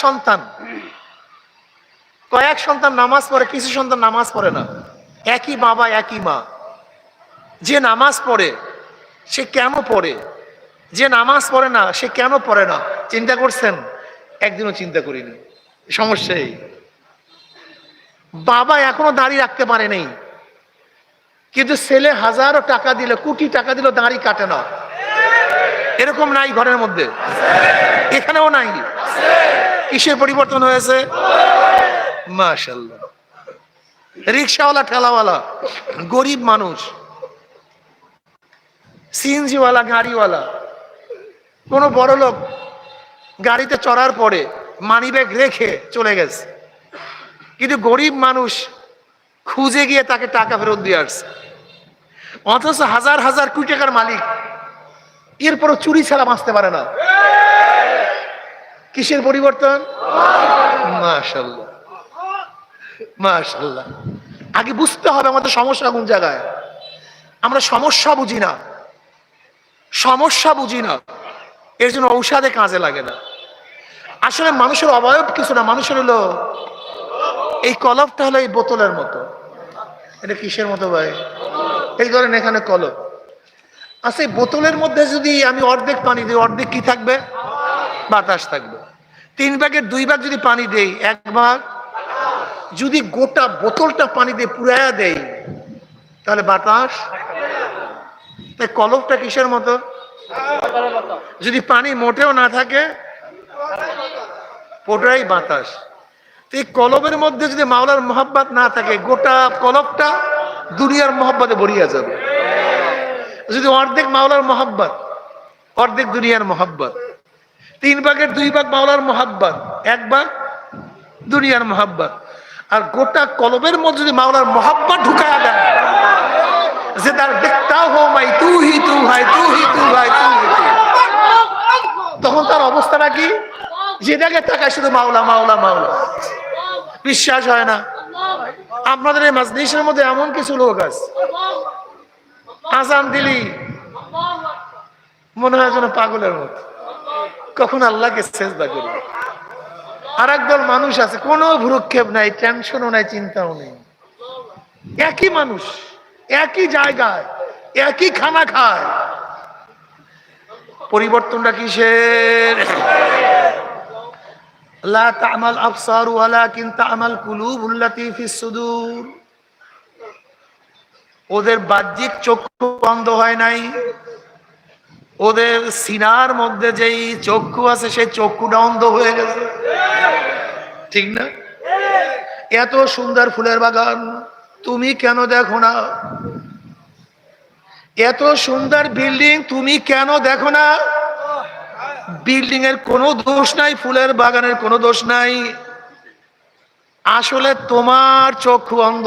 সন্তান। কয়েক সন্তান নামাজ পড়ে, কিছু সন্তান নামাজ পড়ে না। একই বাবা, একই মা। যে নামাজ পড়ে, সে কেন পড়ে? যে নামাজ পড়ে না, সে কেন পড়ে না? চিন্তা করছেন? একদিনও চিন্তা করিনি। সমস্যা এই। বাবা এখনও দাঁড়িয়ে রাখতে পারে নেই। কিন্তু ছেলে হাজারো টাকা দিলে, কোটি টাকা দিলে দাঁড়ি কাটে না। এরকম নাই ঘরের মধ্যে। এখানেও নাই। কিসের পরিবর্তন হয়েছে। রিক্সাওয়ালা, ঠেলাওয়ালা, গরিব মানুষ, সিএনজিওয়ালা, গাড়িওয়ালা, কোনো বড় লোক গাড়িতে চড়ার পরে মানিব্যাগ রেখে চলে গেছে। কিন্তু গরিব মানুষ খুঁজে গিয়ে তাকে টাকা ফেরত দিয়ে আসছে। অথচ হাজার হাজার কোটি টাকার মালিক এরপরও চুরি ছাড়া বাঁচতে পারে না। কিসের পরিবর্তন? মাশাল্লাহ মাশাল্লাহ আগে বুঝতে হবে আমাদের সমস্যা কোন জায়গায়। আমরা সমস্যা বুঝি না। সমস্যা বুঝি না। এর জন্য ঔষধে কাজে লাগে না। আসলে মানুষের অবয়ব কিছু না, মানুষের হলো এই কলপটা হলো এই বোতলের মতো। এটা কিসের মতো ভাই? এই ধরেন এখানে কলপ। আচ্ছা এই বোতলের মধ্যে যদি আমি অর্ধেক পানি দিই, অর্ধেক কি থাকবে? বাতাস থাকবে। তিন ভাগের দুই ভাগ যদি পানি দেই, এক ভাগ যদি গোটা বোতলটা পানি দিয়ে পুরায়া দেই, তাহলে বাতাস? তাই কলপটা কিসের মতো? যদি পানি মোটেও না থাকে ওটাই বাতাস। এই কলবের মধ্যে যদি মাওলার মোহাব্বত না থাকে, গোটা কলবটা দুনিয়ার মোহাব্বতে ভরিয়া যাবে। যদি অর্ধেক মাওলার মোহাব্বত, অর্ধেক দুনিয়ার মোহাব্বত। তিন ভাগের দুই ভাগ মাওলার মোহাব্বত, এক ভাগ দুনিয়ার মোহাব্বত। আর গোটা কলবের মধ্যে যদি মাওলার মোহাব্বত ঢুকায়া দেয়, যে তার তু হি তু ভাই, তু হি তু ভাই, তু তখন তার অবস্থাটা কি? যেটাকে তাকায় শুধু মাওলা মাওলা মাওলা। বিশ্বাস হয় না। আপনাদের এই মাজলিসের মধ্যে এমন কিছু লোক আছে। আজান দিলি, মনে হয় যেন পাগলের মতো। কখন আল্লাহকে চেষ্টা করি? আর একদল মানুষ আছে, কোনো ভ্রুক্ষেপ নাই টেনশনও নাই, চিন্তাও নেই। একই মানুষ, একই জায়গায়, একই খানা খায়। পরিবর্তনটা কিসের? ওদের বাহ্যিক চক্ষু বন্ধ হয় নাই। ওদের সিনার মধ্যে যেই চক্ষু আছে, সেই চক্ষুটা অন্ধ হয়ে গেছে। ঠিক না? এত সুন্দর ফুলের বাগান, তুমি কেন দেখো না? এত সুন্দর বিল্ডিং, তুমি কেন দেখো না? বিল্ডিং এর কোনো দোষ নাই, ফুলের বাগানের কোনো দোষ নাই। আসলে তোমার চক্ষু অন্ধ।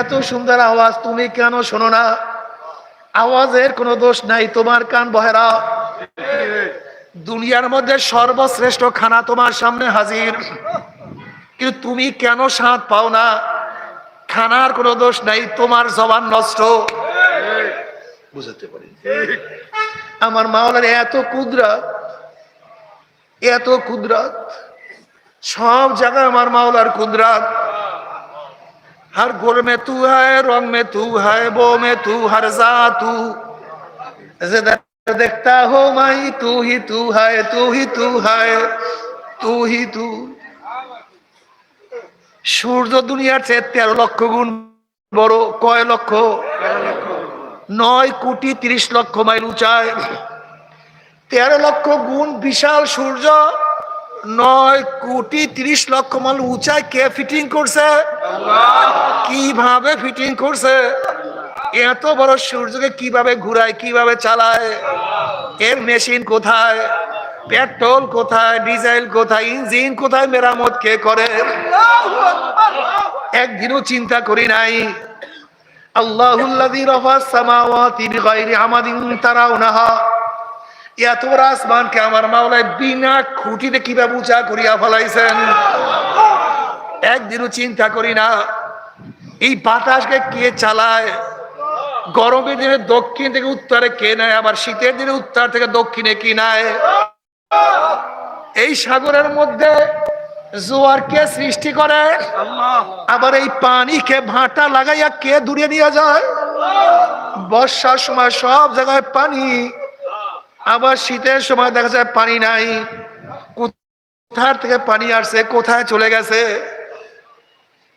এত সুন্দর আওয়াজ, তুমি কেন শোনো না? আওয়াজের কোনো দোষ নাই, তোমার কান বহেরা। দুনিয়ার মধ্যে সর্বশ্রেষ্ঠ খানা তোমার সামনে হাজির। কিন্তু তুমি কেন স্বাদ পাও না? খানার কোনো দোষ নাই, তোমার জবান নষ্ট। বুঝাতে পারি। আমার মাওলার এত কুদরত এত কুদরত, সব জায়গায় আমার মাওলার কুদরত। हर गुर में तू है रंग में तू है वो में तू हर जा तू जिधर देखता हो माई तू ही तू है तू ही तू है तू ही तू সূর্য দুনিয়ার চেয়ে তেরো লক্ষ গুণ বড় কয় লক্ষ নয় কোটি তিরিশ লক্ষ মাইল উঁচায় তেরো লক্ষ গুণ বিশাল সূর্য নয় কোটি তিরিশ লক্ষ মাইল উঁচায় কে ফিটিং করছে? কীভাবে ফিটিং করছে? এত বড় সূর্যকে কীভাবে ঘুরায়, কীভাবে চালায়? এর মেশিন কোথায়? পেট্রোল কোথায়? ডিজেল কোথায়? ইঞ্জিন কোথায়? মেরামত কে করে? একদিনও চিন্তা করি নাই। আল্লাহুল্লাযী রাফাস সামাওয়াতি বিগাইরি আমাদিন তারাউনাহা। এত বড় আসমানকে আমার মাওলায় বিনা খুঁটিতে কীভাবে উঁচা করিয়া ফেলাইছেন? একদিনও চিন্তা করি না, এই বাতাসকে কে চালায়? গরমের দিনে দক্ষিণ থেকে উত্তরে কে নেয়? আবার শীতের দিনে উত্তর থেকে দক্ষিণে কি নেয়? এই সাগরের মধ্যে জোয়ার কে সৃষ্টি করে? আবার এই পানিকে ভাটা লাগাইয়া কে দূরে নিয়ে যায়? বর্ষার সময় সব জায়গায় পানি আবার শীতের সময় দেখা যায় পানি নাই। কোথার থেকে পানি আসছে, কোথায় চলে গেছে?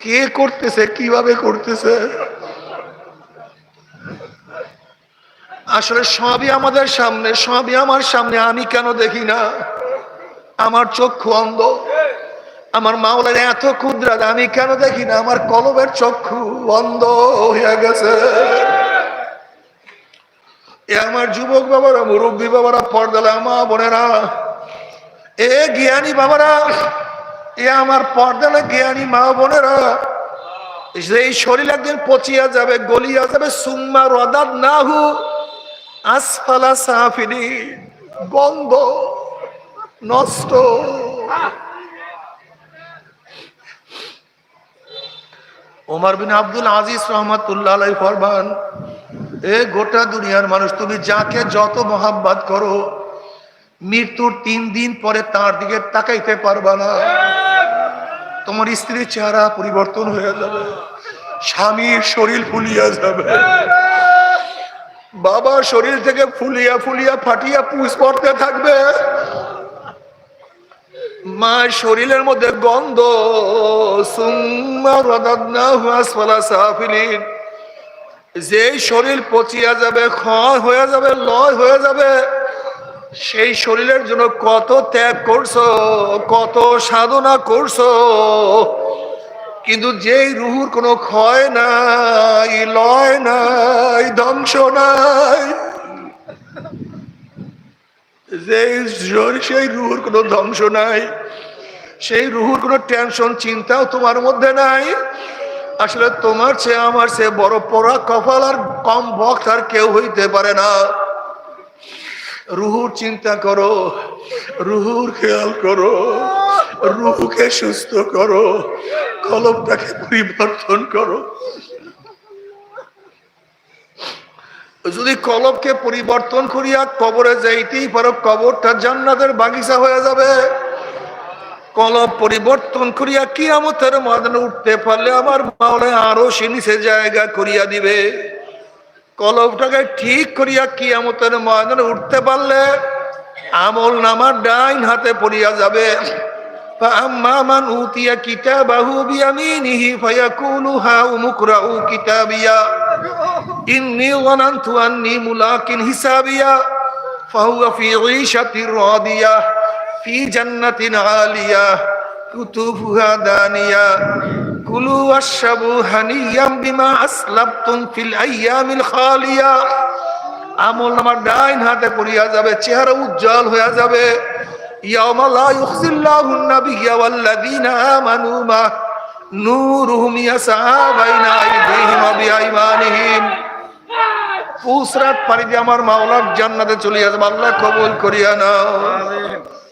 কে করতেছে, কীভাবে করতেছে? আসলে সবই আমাদের সামনে, সবই আমার সামনে, আমি কেন দেখি না? আমার চক্ষু অন্ধ। আমার মাওলার এত ক্ষুদ্রা, আমি কেন দেখি না? আমার কলবের চক্ষু অন্ধ হয়ে গেছে। এ আমার যুবক বাবারা, মুরব্বী বাবারা, পর্দালা, মা বোনেরা, এ জ্ঞানী বাবারা, এ আমার পর্দালা জ্ঞানী মা বোনেরা, এই শরীর একদিন পচিয়া যাবে, গলিয়া যাবে, সুম্মা রদাদ নাহু আসফালা সাফিনি গন্ধ নষ্ট। ওমর বিন আব্দুল আজিজ রহমতুল্লাহ ফরমান এ গোটা দুনিয়ার মানুষ, তুমি যাকে যত মহাব্বাত করো, মৃত্যুর তিন দিন পরে তার দিকে তাকাইতে পারবা না। তোমার স্ত্রীর চেহারা পরিবর্তন হয়ে যাবে, স্বামীর শরীর ফুলিয়া যাবে। বাবা শরীর থেকে ফুলিয়া ফুলিয়া ফাটিয়া পুষ পড়তে থাকবে। মা শরীরের মধ্যে গন্ধ, সুম্মা আসফালা সাফিলিন। যেই শরীর পচিয়া যাবে, ক্ষয় হয়ে যাবে, লয় হয়ে যাবে, সেই শরীরের জন্য কত ত্যাগ করছ, কত সাধনা করছ। কিন্তু যেই রুহুর কোনো ক্ষয় নাই, লয় নাই, ধ্বংস নাই শরীর- সেই রুহুর কোনো ধ্বংস নাই, সেই রুহুর কোনো টেনশন চিন্তাও তোমার মধ্যে নাই। আসলে তোমার চেয়ে আমার চেয়ে বড় পড়া কপাল আর কম ভক্ত আর কেউ হইতে পারে না। রুহুর চিন্তা করো, রুহুর খেয়াল করো, রুহুকে সুস্থ করো, কলমটাকে পরিবর্তন করো। যদি কলবকে পরিবর্তন করিয়া কবরে যাইতেই পারো, কবরটা জান্নাতের বাগিচা হয়ে যাবে। কলম পরিবর্তন করিয়া কিয়ামতের মাদনে উঠতে পারলে আমার মাওলে আরও সে নিচে জায়গা করিয়া দিবে। কলবটাকে ঠিক করিয়া কিয়ামতের মাদনে উঠতে পারলে আমল নামার ডাইন হাতে পড়িয়া যাবে। মান উতিয়া হিসাবিয়া। ফাহুয়া ফি ফি জান্নাতিন আলিয়া, কুতুবুহা দানিয়া, কুলু ওয়াশরাবু হানিয়াম বিমা আসলাবতুম ফিল আইয়ামিল খালিয়া। আমল আমার ডাইন হাতে পড়িয়া যাবে, চেহারা উজ্জ্বল হইয়া যাবে। ইয়াওমা লা ইউখজিল্লাহু নাবিয়্যা আমানু মা নূরুহুম ইয়াসা বাইনা আইদিহিম বিআইমানিহিম। উসরাত পাড়ি দিয়ে আমার মাওলার জান্নাতে চলিয়া যাবে, আল্লাহ কবুল করিয়া নাও। আমিন।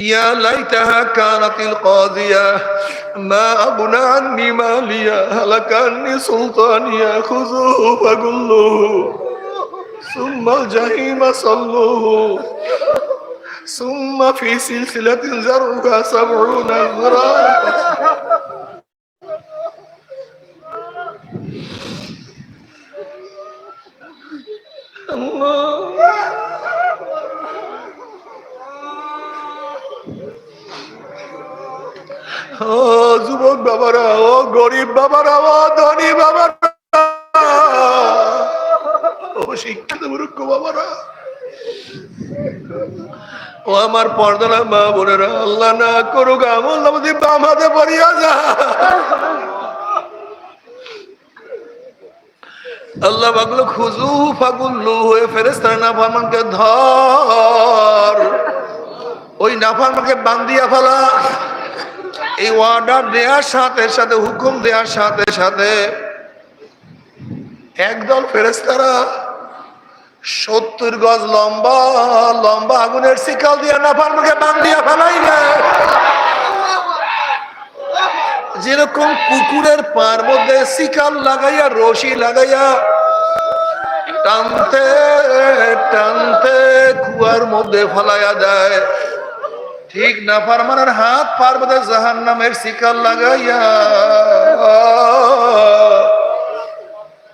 يا ليتها كانت القاضية. ما أغنى عني ماليا هلك عني سلطانيا خذوه فغلوه ثم الجحيم صلوه. ثم في سلسلة زرعها سبعون ذراعا যুবক বাবারা, ও গরিব বাবারা, ও ধনী বাবারা, ও শিক্ষিত মূর্খ বাবারা। ও আমার পর্দালা মা বোনেরা, আল্লাহ না করুক আমল আমাদের বাম পড়িয়া যা। আল্লাহ বাগলো খুজু ফাগুল্লু হয়ে ফেরেস্তারা নাফারমানকে ধর। ওই নাফারমানকে বান্দিয়া ফেলা। এই অর্ডার দেওয়ার সাথে সাথে, হুকুম দেওয়ার সাথে সাথে একদল ফেরেস্তারা সত্তর গজ লম্বা লম্বা আগুনের শিকাল দিয়া না পারবে বান দিয়া ফেলাইবে। যেরকম কুকুরের পার মধ্যে শিকাল লাগাইয়া, রশি লাগাইয়া টানতে টানতে কুয়ার মধ্যে ফলাইয়া দেয় ঠিক না ফারমানের হাত পার মধ্যে জাহান নামের শিকাল লাগাইয়া।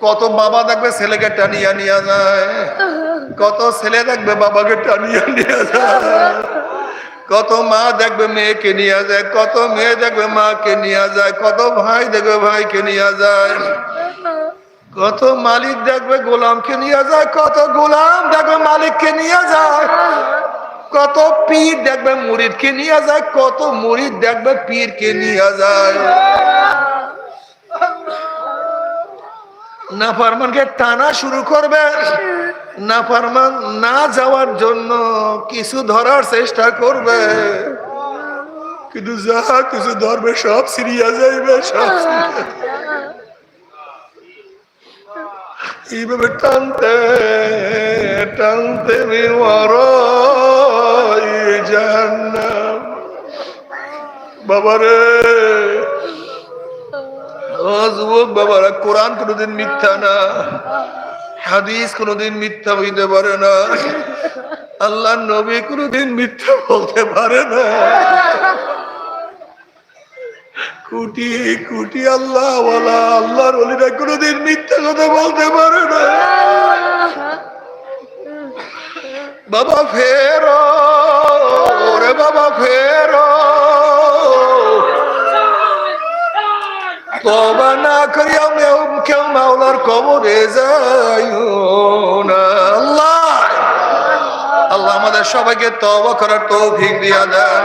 কত বাবা দেখবে ছেলেকে টানিয়া নিয়ে যায়। কত ছেলে দেখবে বাবাকে টানিয়া নিয়ে যায়। কত মা দেখবে মেয়েকে নিয়ে যায়। কত মেয়ে দেখবে মাকে নিয়ে যায়। কত ভাই দেখবে ভাইকে নিয়ে যায়। কত মালিক দেখবে গোলামকে নিয়ে যায়। কত গোলাম দেখবে মালিককে নিয়ে যায়। কত পীর দেখবে মুরিদকে নিয়ে যায়, কত মুরিদ দেখবে পীরকে নিয়ে যায়। নাফারমানকে টানা শুরু করবে। নাফারমান না যাওয়ার জন্য কিছু ধরার চেষ্টা করবে। কিন্তু যা কিছু ধরবে, সব সিরিয়া যাইবে, সব এইভাবে টানতে টানতে বাবারে বাবারা, কোরআন কোনোদিন মিথ্যা না, হাদিস কোনোদিন মিথ্যা হইতে পারে না আল্লাহ নবী কোনোদিন মিথ্যা বলতে পারে না। কুটি কুটি আল্লাহ আল্লাহর ওলিরা কোনোদিন মিথ্যা কথা বলতে পারে না। বাবা ফের, ওরে বাবা ফেরো। তবা না করিয়া মেও কেউ মাওলার কবরে যাইও না। আল্লাহ আল্লাহ আমাদের সবাইকে তবা করার তৌফিক দিয়া দেন।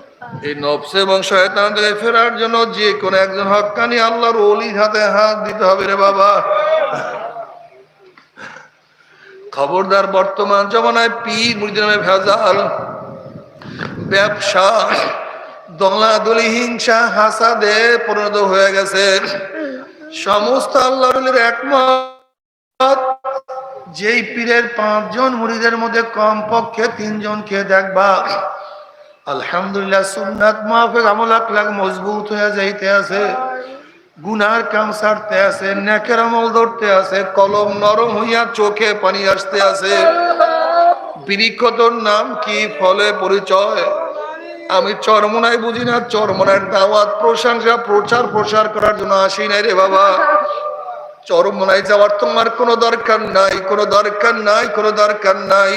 এই নফসে এবং শয়তান থেকে ফেরার জন্য যে কোনো একজন হক্কানি আল্লাহর অলির হাতে হাত দিতে হবে রে বাবা। খবরদার বর্তমান জমানায় পীর মুরিদ নামে ভেজাল, ব্যবসা, দলাদলি, হিংসা, হাসাদে পরিণত হয়ে গেছে। সমস্ত আল্লাহর একমত, যেই পীরের পাঁচজন মুড়িদের মধ্যে কম পক্ষে তিনজনকে দেখবা। আলহামদুলিল্লাহ, সুন্নাত মাহফিক আমল আকলাক মজবুত হয়ে যাইতে আছে। গুনার কাম সারতে আছে, নেকের আমল ধরতে আছে, কলম নরম হইয়া চোখে পানি আসতে আছে। বিরিক্ষতর নাম কি ফলে পরিচয়? আমি চরমনায় বুঝি না, চরমনার দাওয়াত, প্রশংসা, প্রচার প্রসার করার জন্য আসি নাই রে বাবা। চরমনায় যাওয়ার তোমার কোনো দরকার নাই, কোনো দরকার নাই, কোনো দরকার নাই।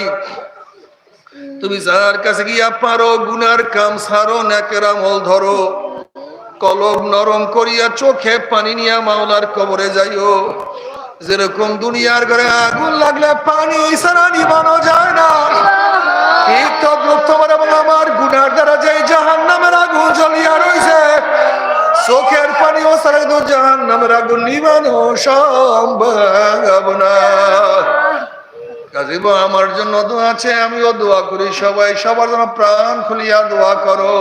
তুমি যার কাছে গিয়া পারো, গুনার কাম সারো নেকের আমল ধরো। কলম নরম করিয়া চোখে পানি নিয়া মাওলার কবরে যাইও। যেরকম দুনিয়ার ঘরে আগুন লাগলে পানি সারা নিবানো যায় না। ঠিক তদ্রুপ তোমার এবং আমার গুনার দ্বারা যে জাহান নামের আগুন জ্বলিয়া রয়েছে চোখের পানি ও সারা জাহান নামের আগুন নিবানো সম্ভব না। কাজীব, আমার জন্য দোয়া আছে, আমিও দোয়া করি সবাই। সবার জন্য প্রাণ খুলিয়া দোয়া করো।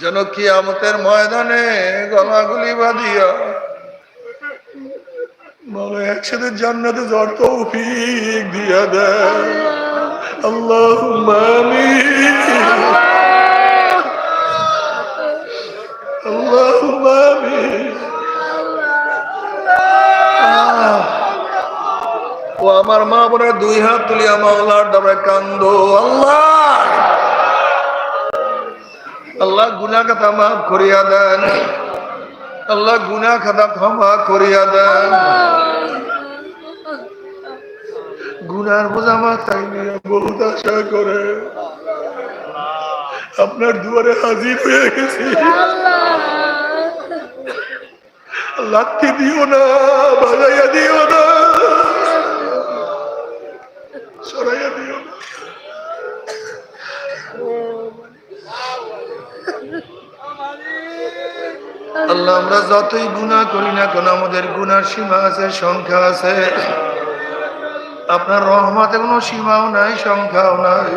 যেন কি আমতের ময়দানে গলাগুলি বাঁধিয়া বলো, একসাথে জান্নাতে জ্বর তৌফিক দিয়া দেয়। আল্লাহ আল্লাহ আমার মা বোনের দুই হাত তুলিয়া মাওলার দরবারে কান্দো। আল্লাহ! আল্লাহ গুনা খাতা মাফ করিয়া দেন। আল্লাহ গুনা খাতা ক্ষমা করিয়া দেন। গুনার বোঝা মাথায় নিয়ে বহুত আশা করে। আপনার দুয়ারে হাজির হয়ে গেছি। লাথি দিও না বাজাইয়া দিও না। আল্লাহ আমরা যতই গুণা করি না কেন, আমাদের গুনার সীমা আছে, সংখ্যা আছে। আপনার রহমতে কোনো সীমাও নাই, সংখ্যাও নাই।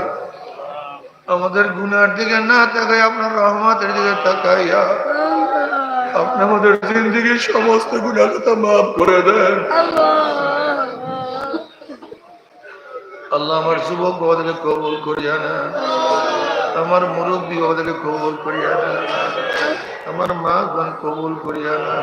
আমাদের গুনার দিকে না তাকাই, আপনার রহমতের দিকে তাকাইয়া আপনি আমাদের জিন্দগির সমস্ত গুণার কথা মাফ করে দেন। আল্লাহ আমার যুবক বাবাদেরকে কবল করিয়া না আমার মুরব্বী বাবাদেরকে কবল করিয়া না আমার মা গান কবুল করিয়া না